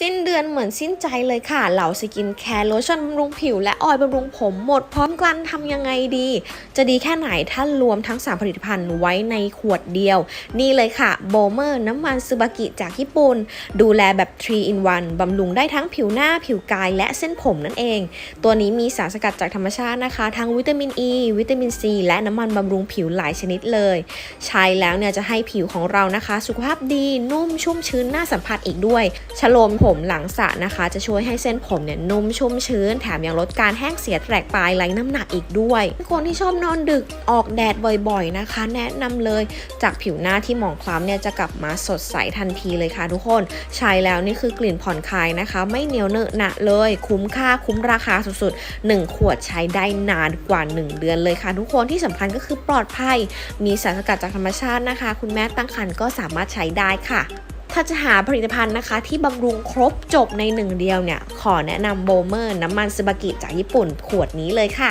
สิ้นเดือนเหมือนสิ้นใจเลยค่ะ เหล่าสกินแคร์โลชั่นบำรุงผิวและออยล์บำรุงผมหมดพร้อมกันทำยังไงดี จะดีแค่ไหนถ้ารวมทั้ง 3 ผลิตภัณฑ์ไว้ในขวดเดียว นี่เลยค่ะโบเมอร์น้ำมันซูบากิจากญี่ปุ่น ดูแลแบบ 3 in 1บำรุงได้ทั้งผิวหน้าผิวกายและเส้นผมนั่นเอง ตัวนี้มีสารสกัดจากธรรมชาตินะคะ ทั้งวิตามินอ e, ีวิตามินซีและน้ำมันบำรุงผิวหลายชนิดเลย ใช้แล้วเนี่ยจะให้ผิวของเรานะคะ สุขภาพดีนุ่มชุ่มชื้นน่าสัมผัสอีกด้วยชโลมผมหลังสระนะคะ จะช่วยให้เส้นผมเนี่ยนุ่มชุ่มชื้น แถมยังลดการแห้งเสียแตกปลายไร้น้ำหนักอีกด้วย คนที่ชอบนอนดึกออกแดดบ่อยๆนะคะ แนะนำเลยจากผิวหน้าที่หมองคล้ำเนี่ยจะกลับมาสดใสทันทีเลยค่ะทุกคน ใช้แล้วนี่คือกลิ่นผ่อนคลายนะคะ ไม่เหนียวเนอะหนะเลย คุ้มค่าคุ้มราคาสุดๆ1ขวดใช้ได้นานกว่า 1 เดือนเลยค่ะ ทุกคนที่สำคัญก็คือปลอดภัย มีสารสกัดจากธรรมชาตินะคะ คุณแม่ตั้งครรภ์ก็สามารถใช้ได้ค่ะ ถ้าจะหาผลิตภัณฑ์นะคะ ที่บำรุงครบจบในหนึ่งเดียวเนี่ย ขอแนะนำโบเมอร์น้ำมันสบากิจากญี่ปุ่นขวดนี้เลยค่ะ